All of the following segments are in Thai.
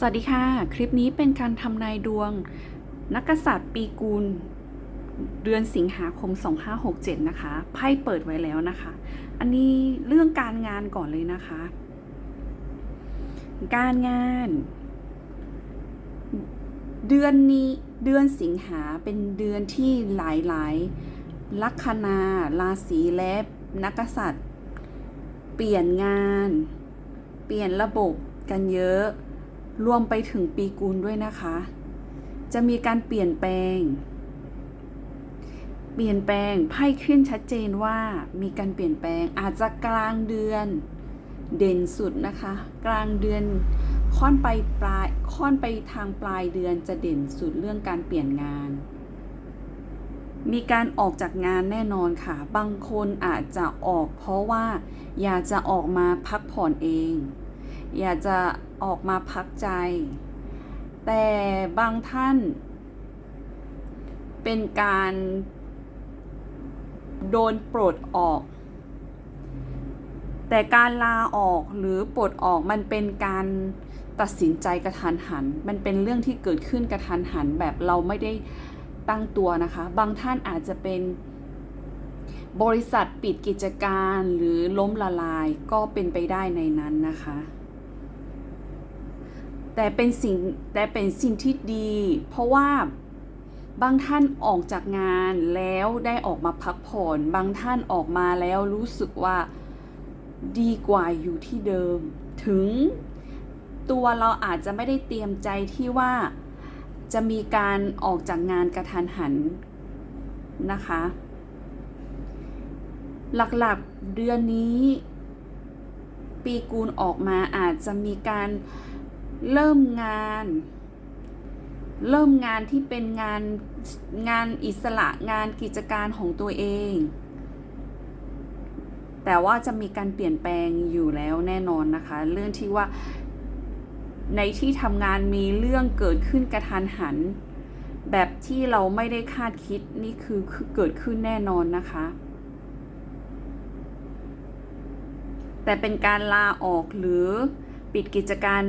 สวัสดีค่ะ คลิปนี้เป็นการทำนายดวง นักกษัตริย์ปีกูล เดือนสิงหาคม 2567 นะคะ ไพ่เปิดไว้แล้วนะคะ อันนี้เรื่องการงานก่อนเลยนะคะ การงาน เดือนนี้เดือนสิงหาเป็นเดือนที่หลายๆลัคนาราศีและนักกษัตริย์ เปลี่ยนงาน เปลี่ยนระบบกันเยอะ รวมไปถึงปีกูลด้วยนะคะ จะมีการเปลี่ยนแปลง เปลี่ยนแปลงไพ่ขึ้นชัดเจนว่ามีการเปลี่ยนแปลงอาจจะกลางเดือนเด่นสุดนะคะ กลางเดือนค่อนไปปลายค่อนไปทางปลายเดือนจะเด่นสุดเรื่องการเปลี่ยนงาน มีการออกจากงานแน่นอนค่ะ บางคนอาจจะออกเพราะว่าอยากจะออกมาพักผ่อนเอง อยากจะออกมาพักใจ แต่บางท่าน เป็นการโดนปลดออก แต่การลาออกหรือปลดออกมันเป็นการตัดสินใจกระทันหัน มันเป็นเรื่องที่เกิดขึ้นกระทันหันแบบเราไม่ได้ตั้งตัวนะคะ บางท่านอาจจะเป็นบริษัทปิดกิจการหรือล้มละลายก็เป็นไปได้ในนั้นนะคะ แต่เป็นสิ่งแต่เป็นสิ่งที่ดี เพราะว่าบางท่านออกจากงานแล้วได้ออกมาพักผ่อน บางท่านออกมาแล้วรู้สึกว่าดีกว่าอยู่ที่เดิม ถึงตัวเราอาจจะไม่ได้เตรียมใจที่ว่าจะมีการออกจากงานกระทันหันนะคะ หลักๆเดือนนี้ ปีกูลออกมาอาจจะมีการ เริ่มงาน เริ่มงานที่เป็นงานงานอิสระงานกิจการของตัวเอง แต่ว่าจะมีการเปลี่ยนแปลงอยู่แล้วแน่นอนนะคะ เรื่องที่ว่าในที่ทำงานมีเรื่องเกิดขึ้นกระทันหัน แบบที่เราไม่ได้คาดคิดนี่คือคือเกิดขึ้นแน่นอนนะคะ แต่เป็นการลาออกหรือปิดกิจการ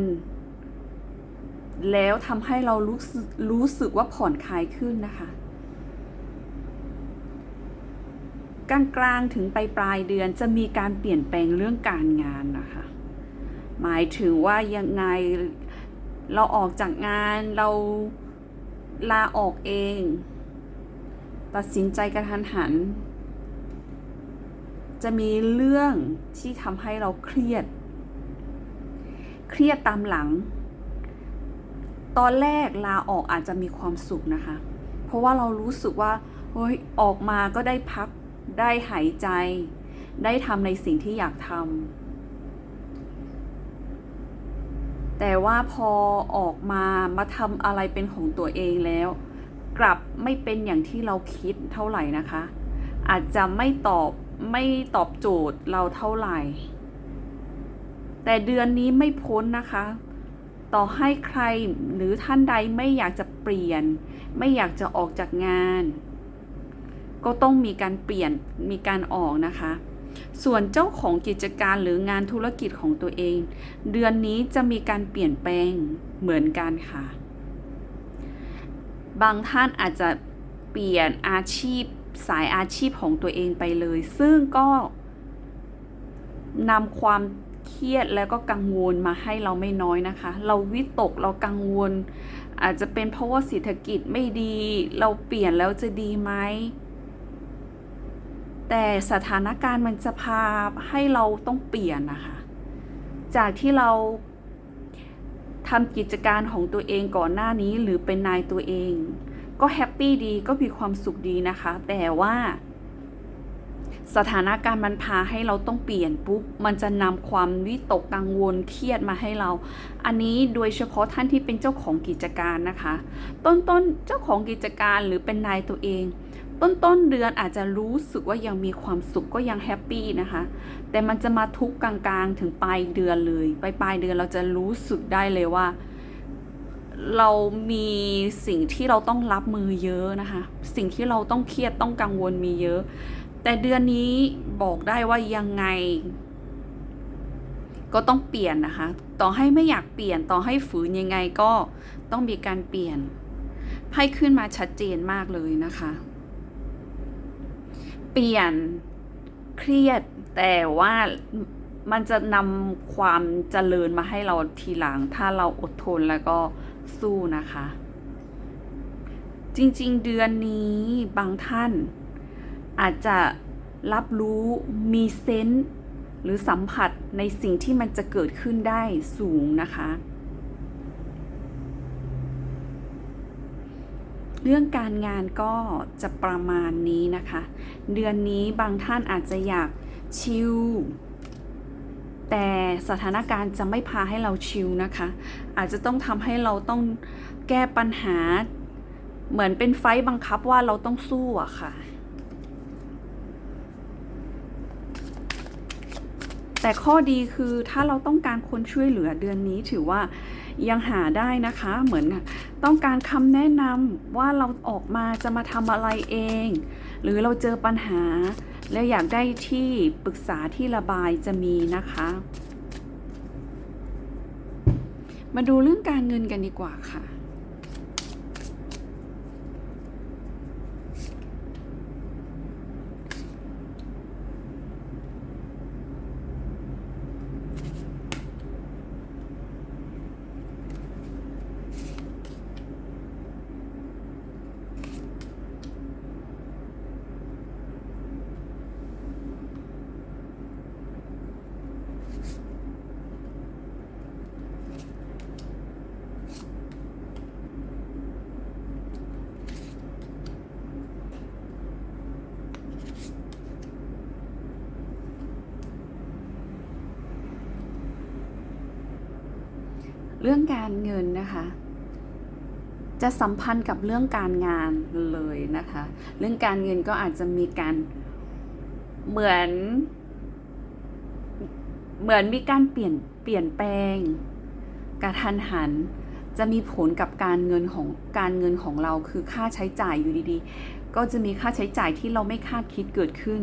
แล้วทำให้เรารู้สึกรู้สึกว่าผ่อนคลายขึ้นนะคะ กลางกลางถึงไปปลายเดือนจะมีการเปลี่ยนแปลงเรื่องการงานนะคะ หมายถึงว่ายังไงเราออกจากงานเราลาออกเอง ตัดสินใจกระทันหัน จะมีเรื่องที่ทำให้เราเครียด เครียดตามหลัง ตอนแรกลาออกอาจจะมีความสุขนะคะ เพราะว่าเรารู้สึกว่าเฮ้ยออกมาก็ได้พักได้หายใจ ได้ทำในสิ่งที่อยากทำแต่ว่าพอออกมามาทำอะไรเป็นของตัวเองแล้ว กลับไม่เป็นอย่างที่เราคิดเท่าไหร่นะคะ อาจจะไม่ตอบไม่ตอบโจทย์เราเท่าไหร่ แต่เดือนนี้ไม่พ้นนะคะ ต่อให้ใครหรือท่านใดไม่อยากจะเปลี่ยน ไม่อยากจะออกจากงาน ก็ต้องมีการเปลี่ยนมีการออกนะคะ ส่วนเจ้าของกิจการหรืองานธุรกิจของตัวเอง เดือนนี้จะมีการเปลี่ยนแปลงเหมือนกันค่ะ บางท่านอาจจะเปลี่ยนอาชีพสายอาชีพของตัวเองไปเลย ซึ่งก็นำความ เครียดแล้วก็กังวลมาให้เราไม่น้อยนะคะ เราวิตกเรากังวล อาจจะเป็นเพราะว่าเศรษฐกิจไม่ดี เราเปลี่ยนแล้วจะดีไหมแต่สถานการณ์มันจะพาให้เราต้องเปลี่ยนนะคะ จากที่เราทำกิจการของตัวเองก่อนหน้านี้หรือเป็นนายตัวเอง ก็แฮปปี้ดีก็มีความสุขดีนะคะ แต่ว่า สถานการณ์มันพาให้เราต้องเปลี่ยนปุ๊บ มันจะนำความวิตกกังวลเครียดมาให้เรา อันนี้โดยเฉพาะท่านที่เป็นเจ้าของกิจการนะคะ ต้นต้นเจ้าของกิจการหรือเป็นนายตัวเอง ต้นต้นเดือนอาจจะรู้สึกว่ายังมีความสุขก็ยังแฮปปี้นะคะ แต่มันจะมาทุกกลางๆถึงปลายเดือนเลยปลายปลายเดือนเราจะรู้สึกได้เลยว่าเรามีสิ่งที่เราต้องรับมือเยอะนะคะ สิ่งที่เราต้องเครียดต้องกังวลมีเยอะ แต่เดือนนี้บอกได้ว่ายังไง ก็ต้องเปลี่ยนนะคะ ต่อให้ไม่อยากเปลี่ยนต่อให้ฝืนยังไงก็ต้องมีการเปลี่ยนไพ่ขึ้นมาชัดเจนมากเลยนะคะ เปลี่ยนเครียดแต่ว่ามันจะนำความเจริญมาให้เราทีหลัง ถ้าเราอดทนแล้วก็สู้นะคะ จริง ๆ เดือนนี้บางท่าน อาจจะรับรู้มีเซนส์หรือสัมผัสในสิ่งที่มันจะเกิดขึ้นได้สูงนะคะ เรื่องการงานก็จะประมาณนี้นะคะ เดือนนี้บางท่านอาจจะอยากชิลแต่สถานการณ์จะไม่พาให้เราชิลนะคะ อาจจะต้องทำให้เราต้องแก้ปัญหา เหมือนเป็นไฟต์บังคับว่าเราต้องสู้อะค่ะ แต่ข้อดีคือถ้าเราต้องการคนช่วยเหลือเดือนนี้ถือว่ายังหาได้นะคะเหมือนต้องการคำแนะนำว่าเราออกมาจะมาทำอะไรเอง หรือเราเจอปัญหา แล้วอยากได้ที่ปรึกษาที่ระบายจะมีนะคะ มาดูเรื่องการเงินกันดีกว่าค่ะ รื่องการเงินนะคะ จะสัมพันธ์กับเรื่องการงานเลยนะคะ เรื่องการเงินก็อาจจะมีการเหมือน เหมือนมีการเปลี่ยนเปลี่ยนแปลงกระทันหันจะมีผลกับการเงินของการเงินของเราคือค่าใช้จ่ายอยู่ดีๆ ก็จะมีค่าใช้จ่ายที่เราไม่คาดคิดเกิดขึ้น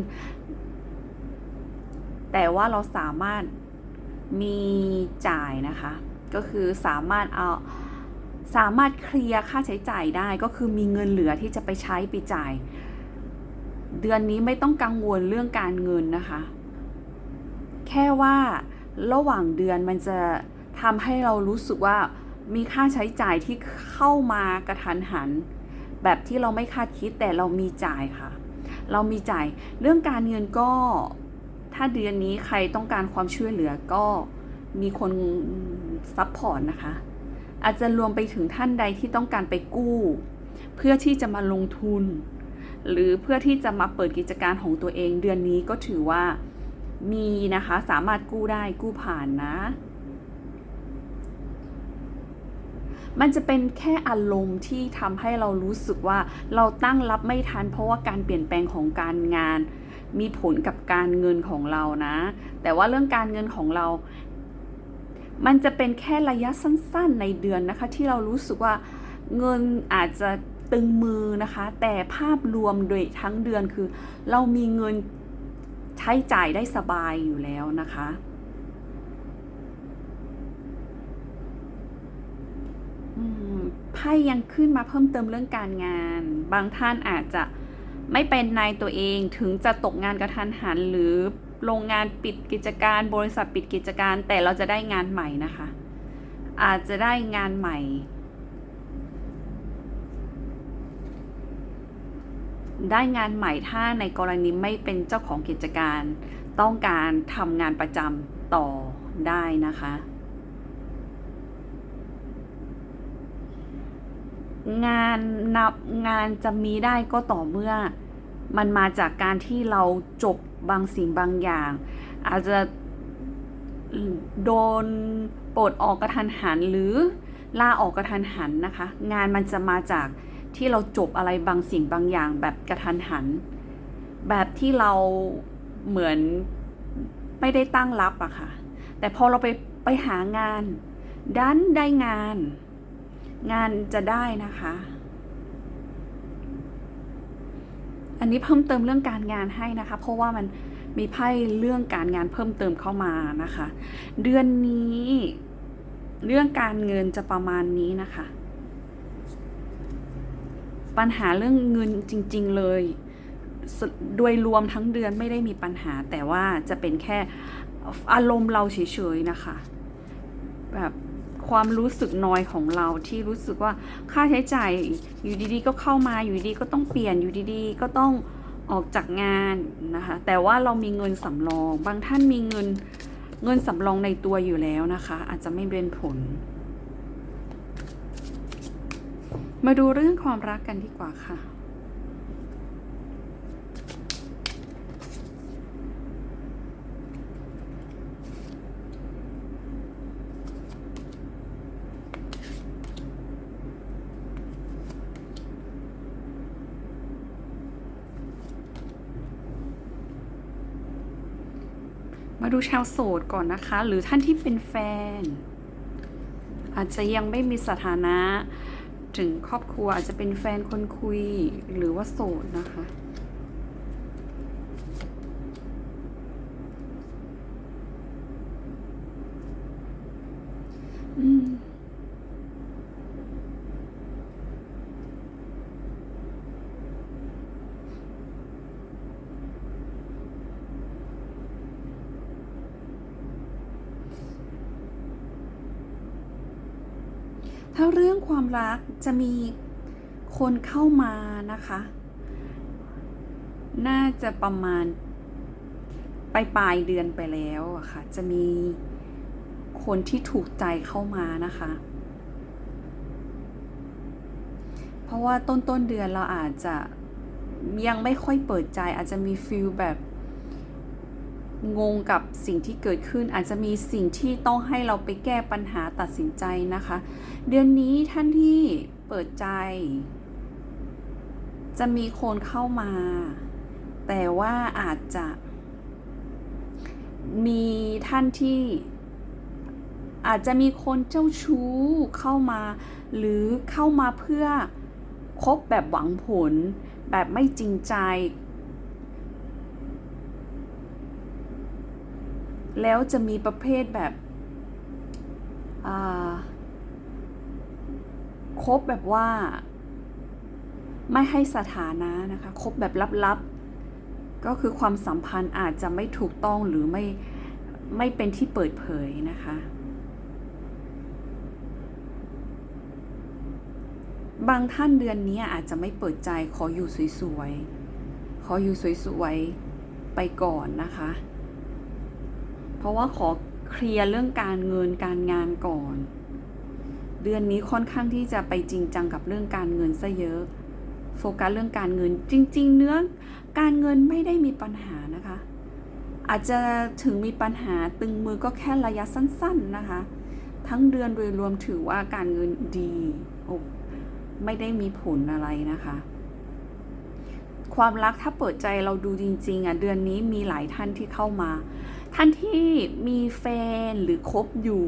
แต่ว่าเราสามารถมีจ่ายนะคะ ก็คือสามารถเอาสามารถเคลียร์ค่าใช้จ่ายได้ก็คือมีเงินเหลือที่จะไปใช้ไปจ่าย เดือนนี้ไม่ต้องกังวลเรื่องการเงินนะคะ แค่ว่าระหว่างเดือนมันจะทำให้เรารู้สึกว่ามีค่าใช้จ่ายที่เข้ามากระทันหัน แบบที่เราไม่คาดคิดแต่เรามีจ่ายค่ะ เรามีจ่ายเรื่องการเงินก็ ถ้าเดือนนี้ใครต้องการความช่วยเหลือก็มีคน ซัพพอร์ตนะคะ อาจจะรวมไปถึงท่านใดที่ต้องการไปกู้ เพื่อที่จะมาลงทุน หรือเพื่อที่จะมาเปิดกิจการของตัวเอง เดือนนี้ก็ถือว่ามีนะคะสามารถกู้ได้กู้ผ่านนะ มันจะเป็นแค่อารมณ์ที่ทำให้เรารู้สึกว่าเราตั้งรับไม่ทัน เพราะว่าการเปลี่ยนแปลงของการงานมีผลกับการเงินของเรานะ แต่ว่าเรื่องการเงินของเรา มันจะเป็นแค่ระยะสั้นๆในเดือนนะคะ ที่เรารู้สึกว่าเงินอาจจะตึงมือนะคะ แต่ภาพรวมโดยทั้งเดือนคือ เรามีเงินใช้จ่ายได้สบายอยู่แล้วนะคะไพ่ยังขึ้นมาเพิ่มเติมเรื่องการงาน บางท่านอาจจะไม่เป็นนายตัวเองถึงจะตกงานกระทันหันหรือ โรงงานปิดกิจการ บริษัทปิดกิจการ แต่เราจะได้งานใหม่นะคะ อาจจะได้งานใหม่ ได้งานใหม่ถ้าในกรณีไม่เป็นเจ้าของกิจการ ต้องการทำงานประจำต่อได้นะคะงานนับงานจะมีได้ก็ต่อเมื่อ มันมาจากการที่เราจบ บางสิ่งบางอย่าง อาจจะโดนปลดออกกระทันหันหรือลาออกกระทันหันนะคะ งานมันจะมาจากที่เราจบอะไรบางสิ่งบางอย่างแบบกระทันหัน แบบที่เราเหมือนไม่ได้ตั้งรับอะค่ะ แต่พอเราไปไปหางานดันได้งาน งานจะได้นะคะ อันนี้เพิ่มเติมเรื่องการงานให้นะคะ เพราะว่ามันมีไพ่เรื่องการงานเพิ่มเติมเข้ามานะคะ เดือนนี้เรื่องการเงินจะประมาณนี้นะคะ ปัญหาเรื่องเงินจริง ๆ เลยโดยรวมทั้งเดือนไม่ได้มีปัญหาแต่ว่าจะเป็นแค่อารมณ์เราเฉยๆนะคะ แบบ ความรู้สึกน้อยของเราที่รู้สึกว่าค่าใช้จ่ายอยู่ดีๆ ก็เข้ามาอยู่ดีๆก็ต้องเปลี่ยนอยู่ดีๆ ก็ต้องออกจากงานนะคะ แต่ว่าเรามีเงินสำรอง บางท่านมีเงินเงินสำรองในตัวอยู่แล้วนะคะ อาจจะไม่เป็นผล มาดูเรื่องความรักกันดีกว่าค่ะ มาดูชาวโสดก่อนนะคะ หรือท่านที่เป็นแฟน อาจจะยังไม่มีสถานะ ถึงครอบครัวอาจจะเป็นแฟนคนคุยหรือว่าโสดนะคะ ถ้าเรื่องความรักจะมีคนเข้ามานะคะ น่าจะประมาณปลายปลายเดือนไปแล้วอะค่ะ จะมีคนที่ถูกใจเข้ามานะคะ เพราะว่าต้นต้นเดือนเราอาจจะยังไม่ค่อยเปิดใจอาจจะมีฟิลแบบ งงกับสิ่งที่เกิดขึ้น อาจจะมีสิ่งที่ต้องให้เราไปแก้ปัญหาตัดสินใจนะคะ เดือนนี้ท่านที่เปิดใจ จะมีคนเข้ามา แต่ว่าอาจจะ มีท่านที่อาจจะมีคนเจ้าชู้เข้ามา หรือเข้ามาเพื่อคบแบบหวังผล แบบไม่จริงใจ แล้วจะมีประเภทแบบคบแบบว่าไม่ให้สถานะนะคะคบแบบลับๆ ก็คือความสัมพันธ์อาจจะไม่ถูกต้องหรือไม่ไม่เป็นที่เปิดเผยนะคะ บางท่านเดือนนี้อาจจะไม่เปิดใจขออยู่สวยๆ ขออยู่สวยๆ ไปก่อนนะคะ เพราะว่าขอเคลียร์เรื่องการเงินการงานก่อน เดือนนี้ค่อนข้างที่จะไปจริงจังกับเรื่องการเงินซะเยอะ โฟกัสเรื่องการเงินจริง ๆ เนื้อการเงินไม่ได้มีปัญหานะคะ อาจจะถึงมีปัญหาตึงมือก็แค่ระยะสั้น ๆนะคะ ทั้งเดือนโดยรวมถือว่าการเงินดีโอ้ไม่ได้มีผลอะไรนะคะความรักถ้าเปิดใจเราดูจริง ๆอะเดือนนี้มีหลายท่านที่เข้ามา ท่านที่มีแฟนหรือคบอยู่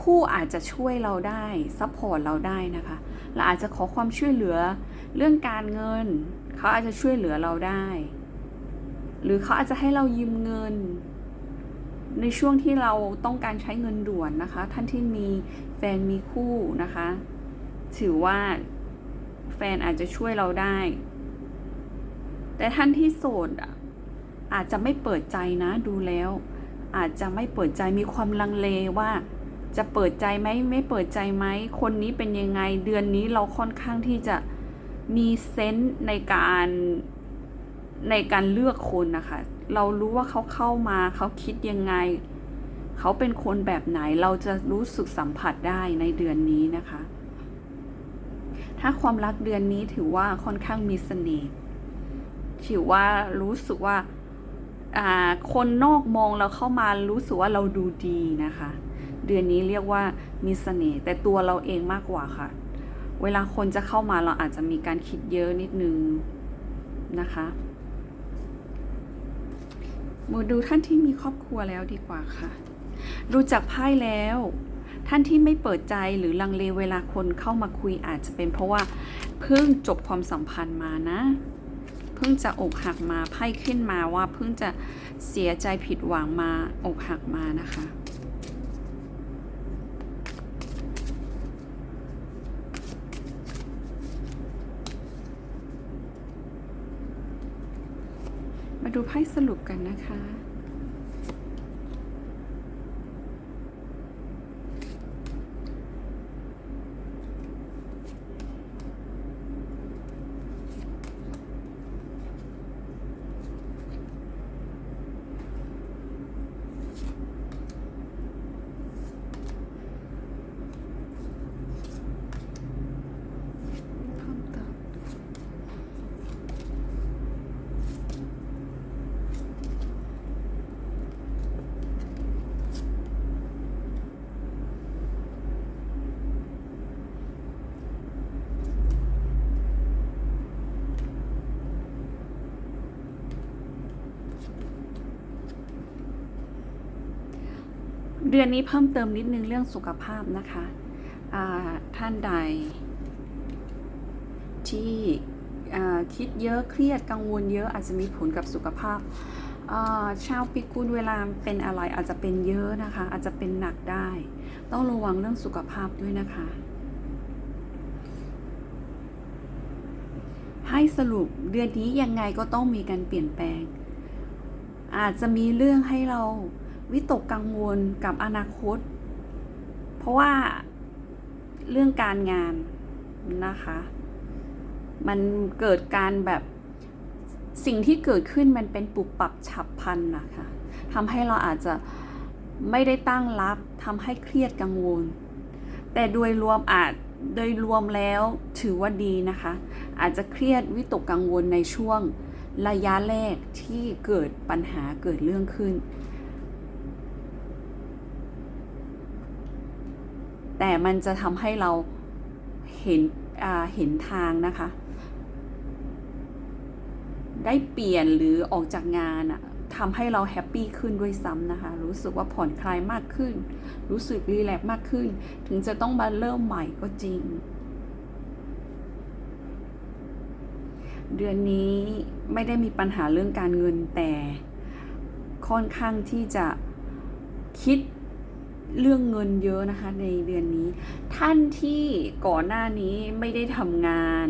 คู่อาจจะช่วยเราได้ซัพพอร์ตเราได้นะคะเราอาจจะขอความช่วยเหลือเรื่องการเงิน เขาอาจจะช่วยเหลือเราได้ หรือเขาอาจจะให้เรายืมเงิน ในช่วงที่เราต้องการใช้เงินด่วนนะคะ ท่านที่มีแฟนมีคู่นะคะ ถือว่าแฟนอาจจะช่วยเราได้ แต่ท่านที่โสดอาจจะไม่เปิดใจนะดูแล้ว อาจจะไม่เปิดใจมีความลังเลว่า จะเปิดใจไหมไม่เปิดใจไหมคนนี้เป็นยังไงเดือนนี้เราค่อนข้างที่จะมีเซนส์ในการในการเลือกคนนะคะ เรารู้ว่าเขาเข้ามาเขาคิดยังไง เขาเป็นคนแบบไหนเราจะรู้สึกสัมผัสได้ในเดือนนี้นะคะ ถ้าความรักเดือนนี้ถือว่าค่อนข้างมีเสน่ห์ถือว่ารู้สึกว่า คนนอกมองเราเข้ามารู้สึกว่าเราดูดีนะคะ เดือนนี้เรียกว่ามีเสน่ห์แต่ตัวเราเองมากกว่าค่ะ เวลาคนจะเข้ามาเราอาจจะมีการคิดเยอะนิดนึงนะคะมาดูท่านที่มีครอบครัวแล้วดีกว่าค่ะ ดูจากไพ่แล้ว ท่านที่ไม่เปิดใจหรือลังเลเวลาคนเข้ามาคุยอาจจะเป็นเพราะว่าเพิ่งจบความสัมพันธ์มานะ พิ่งจะอกหักมาไพ่ขึ้นมาว่าเพิ่งจะเสียใจผิดหวังมาอกหักมานะคะมาดูไพ่สรุปกันนะคะ เพิ่มเติม เดือนนี้เพิ่มเติมนิดนึงเรื่องสุขภาพนะคะท่านใด ที่คิดเยอะเครียดกังวลเยอะอาจจะมีผลกับสุขภาพชาวปีกุลเวลาเป็นอะไรอาจจะเป็นเยอะนะคะ อาจจะเป็นหนักได้ ต้องระวังเรื่องสุขภาพด้วยนะคะ ให้สรุปเดือนนี้ยังไงก็ต้องมีการเปลี่ยนแปลง อาจจะมีเรื่องให้เรา วิตกกังวลกับอนาคต เพราะว่าเรื่องการงานนะคะ มันเกิดการแบบสิ่งที่เกิดขึ้นมันเป็นปุบปับฉับพลันนะคะทำให้เราอาจจะไม่ได้ตั้งรับทำให้เครียดกังวล แต่โดยรวมอาจโดยรวมแล้วถือว่าดีนะคะ อาจจะเครียดวิตกกังวลในช่วงระยะแรกที่เกิดปัญหาเกิดเรื่องขึ้น แต่มันจะทำให้เราเห็นเห็นทางนะคะ ได้เปลี่ยนหรือออกจากงานอะทำให้เราแฮปปี้ขึ้นด้วยซ้ำนะคะ รู้สึกว่าผ่อนคลายมากขึ้น รู้สึกรีแลกซ์มากขึ้น ถึงจะต้องมาเริ่มใหม่ก็จริง เดือนนี้ไม่ได้มีปัญหาเรื่องการเงินแต่ค่อนข้างที่จะคิด เรื่องเงินเยอะนะคะในเดือนนี้ ท่านที่ก่อนหน้านี้ไม่ได้ทำงาน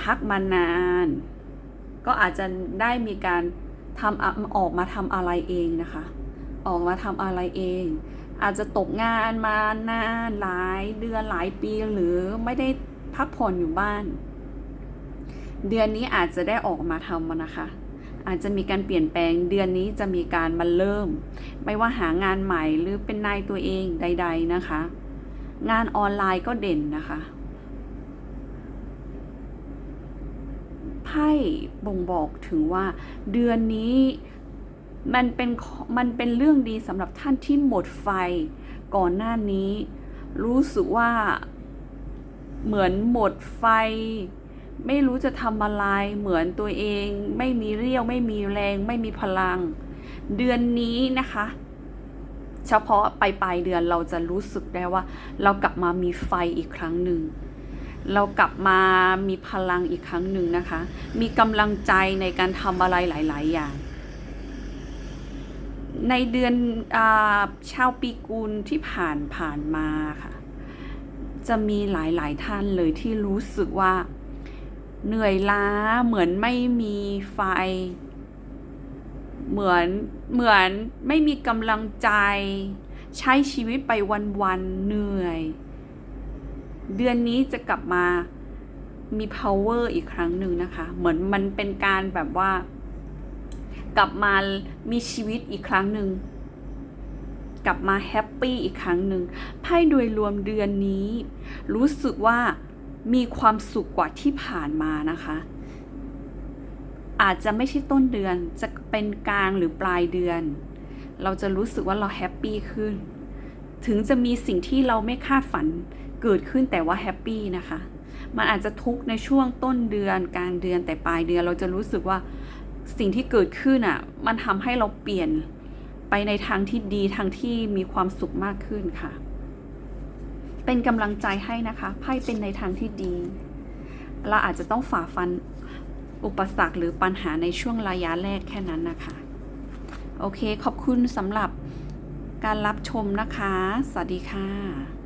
พักมานาน ก็อาจจะได้มีการทำออกมาทำอะไรเองนะคะ ออกมาทำอะไรเอง อาจจะตกงานมานานหลายเดือนหลายปีหรือไม่ได้พักผ่อนอยู่บ้าน เดือนนี้อาจจะได้ออกมาทำนะคะ อาจจะมีการเปลี่ยนแปลงเดือนนี้จะมีการมาเริ่ม ไม่ว่าหางานใหม่หรือเป็นนายตัวเองใด ๆนะคะ งานออนไลน์ก็เด่นนะคะไพ่บ่งบอกถึงว่าเดือนนี้มันเป็นมันเป็นเรื่องดีสำหรับท่านที่หมดไฟก่อนหน้านี้ รู้สึกว่าเหมือนหมดไฟ ไม่รู้จะทำอะไรเหมือนตัวเอง ไม่มีเรี่ยว ไม่มีแรง ไม่มีพลัง เดือนนี้นะคะ เฉพาะปลายปลายเดือนเราจะรู้สึกได้ว่า เรากลับมามีไฟอีกครั้งหนึ่งเรากลับมามีพลังอีกครั้งหนึ่งนะคะ มีกำลังใจในการทำอะไรหลาย ๆ อย่าง ในเดือนอชาวปีกุลที่ผ่านผ่านมาค่ะ จะมีหลาย ๆ ท่านเลยที่รู้สึกว่า เหนื่อยล้าเหมือนไม่มีไฟ เหมือนเหมือนไม่มีกำลังใจ ใช้ชีวิตไปวันๆเหนื่อย เดือนนี้จะกลับมามี power อีกครั้งหนึ่งนะคะ เหมือนมันเป็นการแบบว่า กลับมามีชีวิตอีกครั้งหนึ่งกลับมาแฮปปี้อีกครั้งหนึ่งไพ่โดยรวมเดือนนี้ รู้สึกว่า มีความสุขกว่าที่ผ่านมานะคะ อาจจะไม่ใช่ต้นเดือนจะเป็นกลางหรือปลายเดือน เราจะรู้สึกว่าเราแฮปปี้ขึ้น ถึงจะมีสิ่งที่เราไม่คาดฝันเกิดขึ้นแต่ว่าแฮปปี้นะคะ มันอาจจะทุกข์ในช่วงต้นเดือนกลางเดือนแต่ปลายเดือน เราจะรู้สึกว่าสิ่งที่เกิดขึ้นอะ มันทำให้เราเปลี่ยนไปในทางที่ดีทางที่มีความสุขมากขึ้นค่ะ เป็นกำลังใจให้นะคะไพ่เป็นในทางที่ดี เราอาจจะต้องฝ่าฟันอุปสรรคหรือปัญหาในช่วงระยะแรกแค่นั้นนะคะ โอเคขอบคุณสำหรับการรับชมนะคะ สวัสดีค่ะ